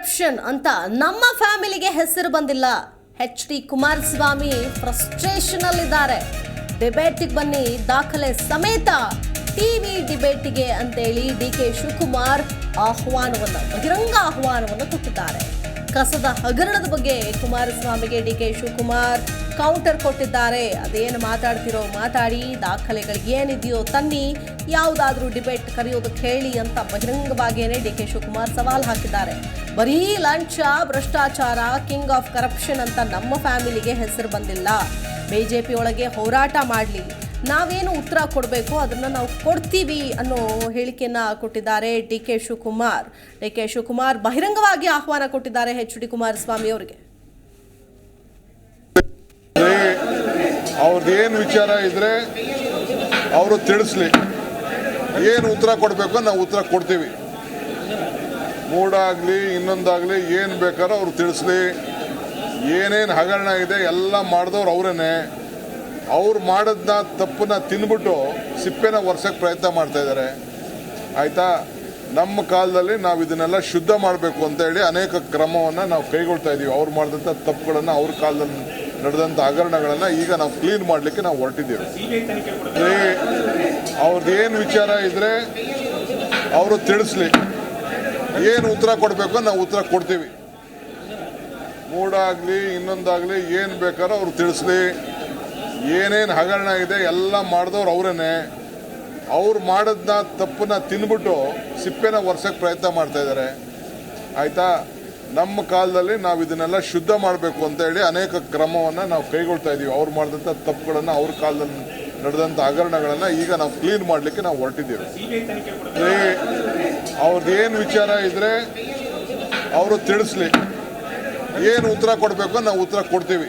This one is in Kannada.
ಕರಪ್ಷನ್ ಅಂತ ನಮ್ಮ ಫ್ಯಾಮಿಲಿಗೆ ಹೆಸರು ಬಂದಿಲ್ಲ. ಎಚ್ ಡಿ ಕುಮಾರಸ್ವಾಮಿ ಫ್ರಸ್ಟ್ರೇಷನ್ ಅಲ್ಲಿದ್ದಾರೆ ಡಿಬೇಟಿಗೆ ಬನ್ನಿ, ದಾಖಲೆ ಸಮೇತ ಟಿವಿ ಡಿಬೇಟಿಗೆ ಅಂತೇಳಿ ಡಿ ಕೆ ಶಿವಕುಮಾರ್ ಆಹ್ವಾನವನ್ನು, ಬಹಿರಂಗ ಆಹ್ವಾನವನ್ನು ಕೊಟ್ಟಿದ್ದಾರೆ. ಕಸದ ಹಗರಣದ ಬಗ್ಗೆ ಕುಮಾರಸ್ವಾಮಿಗೆ ಡಿ ಕೆ ಶಿವಕುಮಾರ್ ಕೌಂಟರ್ ಕೊಟ್ಟಿದ್ದಾರೆ. ಅದೇನು ಮಾತಾಡ್ತಿರೋ ಮಾತಾಡಿ ದಾಖಲೆಗಳು ಏನಿದೆಯೋ ತನ್ನಿ, ಯಾವುದಾದ್ರೂ ಡಿಬೇಟ್ ಕರೆಯೋದಕ್ಕೆ ಹೇಳಿ ಅಂತ ಬಹಿರಂಗವಾಗಿಯೇ ಡಿ ಕೆ ಶಿವಕುಮಾರ್ ಸವಾಲು ಹಾಕಿದ್ದಾರೆ. ಬರೀ ಲಂಚ, ಭ್ರಷ್ಟಾಚಾರ ಕಿಂಗ್ ಆಫ್ ಕರಪ್ಷನ್ ಅಂತ ನಮ್ಮ ಫ್ಯಾಮಿಲಿಗೆ ಹೆಸರು ಬಂದಿಲ್ಲ. ಬಿಜೆಪಿ ಒಳಗೆ ಹೋರಾಟ ಮಾಡಲಿ. ನಾವೇನು ಉತ್ತರ ಕೊಡಬೇಕು, ಅದನ್ನು ನಾವು ಕೊಡ್ತೀವಿ ಅನ್ನೋ ಹೇಳಿಕೆಯನ್ನ ಕೊಟ್ಟಿದ್ದಾರೆ D K Shivakumar. D K Shivakumar ಬಹಿರಂಗವಾಗಿ ಆಹ್ವಾನ ಕೊಟ್ಟಿದ್ದಾರೆ ಎಚ್ ಡಿ ಕುಮಾರಸ್ವಾಮಿ ಅವರಿಗೆ. ಏನು ವಿಚಾರ ಇದ್ರೆ ಅವರು ತಿಳಿಸ್ಲಿ. ಏನು ಉತ್ತರ ಕೊಡಬೇಕು ನಾವು ಉತ್ತರ ಕೊಡ್ತೀವಿ. ಮೂಡಾಗಲಿ, ಇನ್ನೊಂದಾಗಲಿ ಏನು ಬೇಕಾದ್ರೂ ಅವ್ರು ತಿಳಿಸ್ಲಿ. ಏನೇನು ಹಗರಣ ಇದೆ ಎಲ್ಲ ಮಾಡಿದವ್ರು ಅವರೇನೆ. ಅವ್ರು ಮಾಡೋದನ್ನ ತಪ್ಪನ್ನ ತಿನ್ಬಿಟ್ಟು ಸಿಪ್ಪೆನ ಒರ್ಸಕ್ಕೆ ಪ್ರಯತ್ನ ಮಾಡ್ತಾ ಇದ್ದಾರೆ ಆಯ್ತಾ? ನಮ್ಮ ಕಾಲದಲ್ಲಿ ನಾವು ಇದನ್ನೆಲ್ಲ ಶುದ್ಧ ಮಾಡಬೇಕು ಅಂತ ಹೇಳಿ ಅನೇಕ ಕ್ರಮವನ್ನು ನಾವು ಕೈಗೊಳ್ತಾ ಇದ್ದೀವಿ ಅವ್ರು ಮಾಡಿದಂಥ ತಪ್ಪುಗಳನ್ನು ಅವ್ರ ಕಾಲದಲ್ಲಿ ನಡೆದಂಥ ಹಗರಣಗಳನ್ನು ಈಗ ನಾವು ಕ್ಲೀನ್ ಮಾಡಲಿಕ್ಕೆ ನಾವು ಹೊರಟಿದ್ದೀವಿ. ಅವ್ರದ್ದೇನು ವಿಚಾರ ಇದ್ದರೆ ಅವರು ತಿಳಿಸ್ಲಿ. ಏನು ಉತ್ತರ ಕೊಡಬೇಕು ನಾವು ಉತ್ತರ ಕೊಡ್ತೀವಿ. ಮೂಡಾಗಲಿ, ಇನ್ನೊಂದಾಗಲಿ ಏನು ಬೇಕಾದ್ರೂ ಅವ್ರು ತಿಳಿಸ್ಲಿ. ಏನೇನು ಹಗರಣ ಇದೆ ಎಲ್ಲ ಮಾಡಿದವ್ರು ಅವರೇ ಅವ್ರು ಮಾಡಿದ್ನ ತಪ್ಪನ್ನ ತಿನ್ಬಿಟ್ಟು ಸಿಪ್ಪೆನ ಒರ್ಸಕ್ಕೆ ಪ್ರಯತ್ನ ಮಾಡ್ತಾ ಇದ್ದಾರೆ ಆಯಿತಾ? ನಮ್ಮ ಕಾಲದಲ್ಲಿ ನಾವು ಇದನ್ನೆಲ್ಲ ಶುದ್ಧ ಮಾಡಬೇಕು ಅಂತ ಹೇಳಿ ಅನೇಕ ಕ್ರಮವನ್ನು ನಾವು ಕೈಗೊಳ್ತಾ ಇದ್ದೀವಿ ಅವ್ರು ಮಾಡಿದಂಥ ತಪ್ಪುಗಳನ್ನು ಅವ್ರ ಕಾಲದಲ್ಲಿ ನಡೆದಂಥ ಹಗರಣಗಳನ್ನು ಈಗ ನಾವು ಕ್ಲೀನ್ ಮಾಡಲಿಕ್ಕೆ ನಾವು ಹೊರಟಿದ್ದೀವಿ. ಅವ್ರದ್ದೇನು ವಿಚಾರ ಇದ್ರೆ ಅವರು ತಿಳಿಸ್ಲಿ. ಏನು ಉತ್ತರ ಕೊಡಬೇಕು ನಾವು ಉತ್ತರ ಕೊಡ್ತೀವಿ.